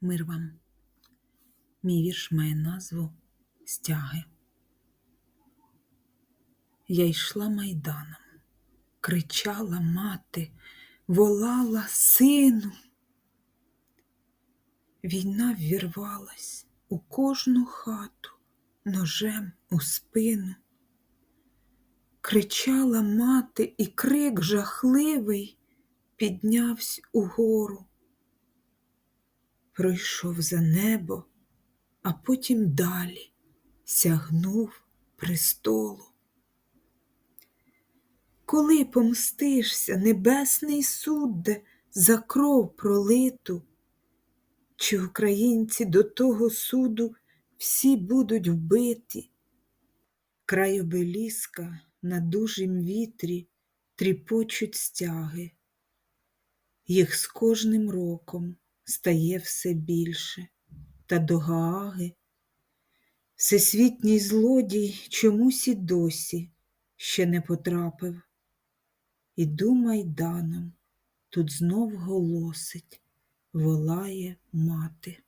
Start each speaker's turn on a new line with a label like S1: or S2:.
S1: Мир вам. Мій вірш має назву Стяги. Я йшла майданом, кричала мати, волала сину. Війна ввірвалась у кожну хату ножем у спину. Кричала мати, і крик жахливий піднявсь угору. Пройшов за небо, а потім далі сягнув престолу. Коли помстишся, небесний судде, за кров пролиту, чи українці до того суду всі будуть вбиті? Край обеліска на дужім вітрі тріпочуть стяги, їх з кожним роком стає все більше, та до Гааги всесвітній злодій чомусь і досі ще не потрапив. Іду майданом, тут знов голосить, волає мати.